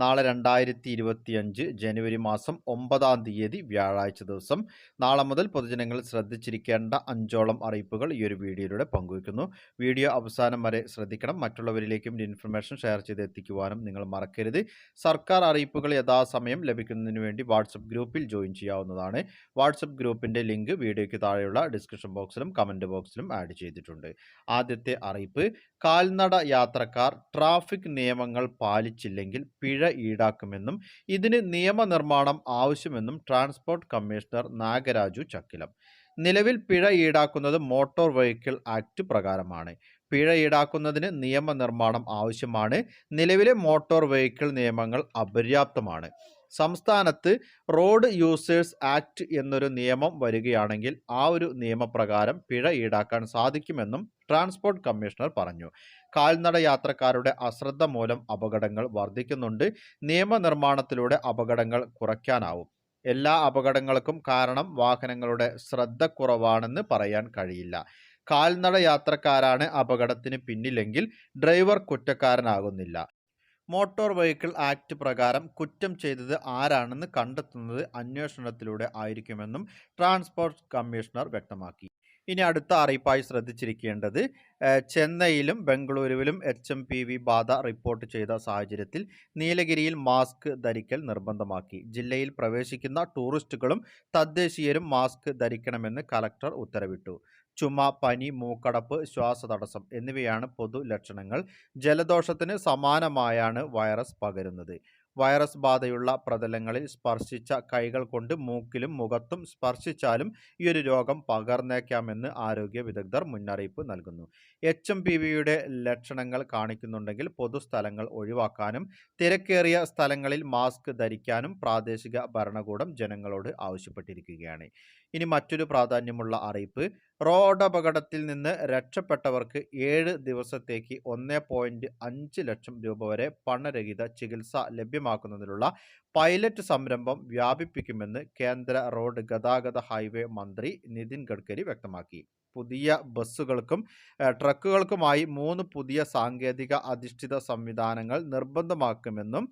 നാളെ രണ്ടായിരത്തി ഇരുപത്തിയഞ്ച് ജനുവരി മാസം ഒമ്പതാം തീയതി വ്യാഴാഴ്ച ദിവസം. നാളെ മുതൽ പൊതുജനങ്ങൾ ശ്രദ്ധിച്ചിരിക്കേണ്ട അഞ്ചോളം അറിയിപ്പുകൾ ഈ ഒരു വീഡിയോയിലൂടെ പങ്കുവയ്ക്കുന്നു. വീഡിയോ അവസാനം വരെ ശ്രദ്ധിക്കണം. മറ്റുള്ളവരിലേക്കും ഇൻഫർമേഷൻ ഷെയർ ചെയ്ത് എത്തിക്കുവാനും നിങ്ങൾ മറക്കരുത്. സർക്കാർ അറിയിപ്പുകൾ യഥാസമയം ലഭിക്കുന്നതിന് വേണ്ടി വാട്സപ്പ് ഗ്രൂപ്പിൽ ജോയിൻ ചെയ്യാവുന്നതാണ്. വാട്സപ്പ് ഗ്രൂപ്പിന്റെ ലിങ്ക് വീഡിയോയ്ക്ക് താഴെയുള്ള ഡിസ്ക്രിപ്ഷൻ ബോക്സിലും കമന്റ് ബോക്സിലും ആഡ് ചെയ്തിട്ടുണ്ട്. ആദ്യത്തെ അറിയിപ്പ് കാൽനട യാത്രക്കാർ ട്രാഫിക് നിയമങ്ങൾ പാലിച്ചില്ലെങ്കിൽ പിഴ ഈടാക്കുമെന്നും ഇതിന് നിയമനിർമ്മാണം ആവശ്യമെന്നും ട്രാൻസ്പോർട്ട് കമ്മീഷണർ നാഗരാജു ചക്കിലം. നിലവിൽ പിഴ ഈടാക്കുന്നത് മോട്ടോർ വെഹിക്കിൾ ആക്ട് പ്രകാരമാണ്. പിഴ ഈടാക്കുന്നതിന് നിയമനിർമ്മാണം ആവശ്യമാണ്. നിലവിലെ മോട്ടോർ വെഹിക്കിൾ നിയമങ്ങൾ അപര്യാപ്തമാണ്. സംസ്ഥാനത്ത് റോഡ് യൂസേഴ്സ് ആക്ട് എന്നൊരു നിയമം വരികയാണെങ്കിൽ ആ ഒരു നിയമപ്രകാരം പിഴ ഈടാക്കാൻ സാധിക്കുമെന്നും ട്രാൻസ്പോർട്ട് കമ്മീഷണർ പറഞ്ഞു. കാൽനട യാത്രക്കാരുടെ അശ്രദ്ധ മൂലം അപകടങ്ങൾ വർദ്ധിക്കുന്നുണ്ട്. നിയമനിർമ്മാണത്തിലൂടെ അപകടങ്ങൾ കുറയ്ക്കാനാവും. എല്ലാ അപകടങ്ങൾക്കും കാരണം വാഹനങ്ങളുടെ ശ്രദ്ധ കുറവാണെന്ന് പറയാൻ കഴിയില്ല. കാൽനട യാത്രക്കാരാണ് അപകടത്തിന് പിന്നിലെങ്കിൽ ഡ്രൈവർ കുറ്റക്കാരനാകുന്നില്ല. മോട്ടോർ വെഹിക്കിൾ ആക്ട് പ്രകാരം കുറ്റം ചെയ്തത് ആരാണെന്ന് കണ്ടെത്തുന്നത് അന്വേഷണത്തിലൂടെ ആയിരിക്കുമെന്നും ട്രാൻസ്പോർട്ട് കമ്മീഷണർ വ്യക്തമാക്കി. ഇനി അടുത്ത അറിയിപ്പായി ശ്രദ്ധിച്ചിരിക്കേണ്ടത് ചെന്നൈയിലും ബംഗളൂരുവിലും എച്ച് എം പി വി ബാധ റിപ്പോർട്ട് ചെയ്ത സാഹചര്യത്തിൽ നീലഗിരിയിൽ മാസ്ക് ധരിക്കൽ നിർബന്ധമാക്കി. ജില്ലയിൽ പ്രവേശിക്കുന്ന ടൂറിസ്റ്റുകളും തദ്ദേശീയരും മാസ്ക് ധരിക്കണമെന്ന് കലക്ടർ ഉത്തരവിട്ടു. ചുമ പനി മൂക്കടപ്പ് ശ്വാസതടസ്സം എന്നിവയാണ് പൊതു ലക്ഷണങ്ങൾ ജലദോഷത്തിന് സമാനമായാണ് വൈറസ് പകരുന്നത്. വൈറസ് ബാധയുള്ള പ്രതലങ്ങളിൽ സ്പർശിച്ച കൈകൾ കൊണ്ട് മൂക്കിലും മുഖത്തും സ്പർശിച്ചാലും ഈ ഒരു രോഗം പകർന്നേക്കാമെന്ന് ആരോഗ്യ വിദഗ്ധർ മുന്നറിയിപ്പ് നൽകുന്നു. എച്ച് എം പി വിയുടെ ലക്ഷണങ്ങൾ കാണിക്കുന്നുണ്ടെങ്കിൽ പൊതുസ്ഥലങ്ങൾ ഒഴിവാക്കാനും തിരക്കേറിയ സ്ഥലങ്ങളിൽ മാസ്ക് ധരിക്കാനും പ്രാദേശിക ഭരണകൂടം ജനങ്ങളോട് ആവശ്യപ്പെട്ടിരിക്കുകയാണ്. ഇനി മറ്റൊരു പ്രാധാന്യമുള്ള അറിയിപ്പ് റോഡ് അപകടത്തിൽ നിന്ന് രക്ഷപ്പെട്ടവർക്ക് ഏഴ് ദിവസത്തേക്ക് ഒന്ന് പോയിന്റ് അഞ്ച് ലക്ഷം രൂപ വരെ പണരഹിത ചികിത്സ ലഭ്യമാക്കുന്നതിനുള്ള പൈലറ്റ് സംരംഭം വ്യാപിപ്പിക്കുമെന്ന് കേന്ദ്ര റോഡ് ഗതാഗത ഹൈവേ മന്ത്രി നിതിൻ ഗഡ്കരി വ്യക്തമാക്കി. പുതിയ ബസ്സുകൾക്കും ട്രക്കുകൾക്കുമായി മൂന്ന് പുതിയ സാങ്കേതിക അധിഷ്ഠിത സംവിധാനങ്ങൾ നിർബന്ധമാക്കുമെന്നും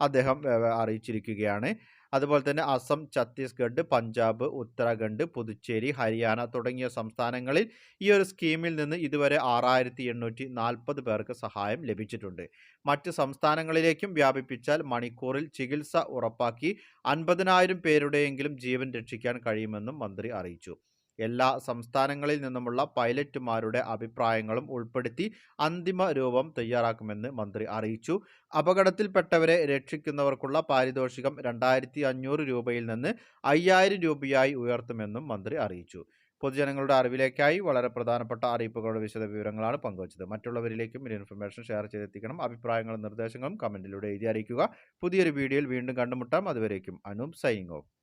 അദ്ദേഹം അറിയിച്ചിരിക്കുകയാണ്. അതുപോലെ തന്നെ അസം ഛത്തീസ്ഗഡ് പഞ്ചാബ് ഉത്തരാഖണ്ഡ് പുതുച്ചേരി ഹരിയാന തുടങ്ങിയ സംസ്ഥാനങ്ങളിൽ ഈ ഒരു സ്കീമിൽ നിന്ന് ഇതുവരെ ആറായിരത്തി പേർക്ക് സഹായം ലഭിച്ചിട്ടുണ്ട്. മറ്റ് സംസ്ഥാനങ്ങളിലേക്കും വ്യാപിപ്പിച്ചാൽ മണിക്കൂറിൽ ചികിത്സ ഉറപ്പാക്കി അൻപതിനായിരം പേരുടെയെങ്കിലും ജീവൻ രക്ഷിക്കാൻ കഴിയുമെന്നും മന്ത്രി അറിയിച്ചു. എല്ലാ സംസ്ഥാനങ്ങളിൽ നിന്നുമുള്ള പൈലറ്റുമാരുടെ അഭിപ്രായങ്ങളും ഉൾപ്പെടുത്തി അന്തിമ രൂപം തയ്യാറാക്കുമെന്ന് മന്ത്രി അറിയിച്ചു. അപകടത്തിൽപ്പെട്ടവരെ രക്ഷിക്കുന്നവർക്കുള്ള പാരിതോഷികം രണ്ടായിരത്തി രൂപയിൽ നിന്ന് അയ്യായിരം രൂപയായി ഉയർത്തുമെന്നും മന്ത്രി അറിയിച്ചു. പൊതുജനങ്ങളുടെ അറിവിലേക്കായി വളരെ പ്രധാനപ്പെട്ട അറിയിപ്പുകളുടെ വിശദ വിവരങ്ങളാണ് പങ്കുവച്ചത്. മറ്റുള്ളവരിലേക്കും ഒരു ഇൻഫർമേഷൻ ഷെയർ ചെയ്തെത്തിക്കണം. അഭിപ്രായങ്ങളും നിർദ്ദേശങ്ങളും കമന്റിലൂടെ എഴുതി അറിയിക്കുക. പുതിയൊരു വീഡിയോയിൽ വീണ്ടും കണ്ടുമുട്ടാം. അതുവരേക്കും അനൂപ് സൈങ് ഓഫ്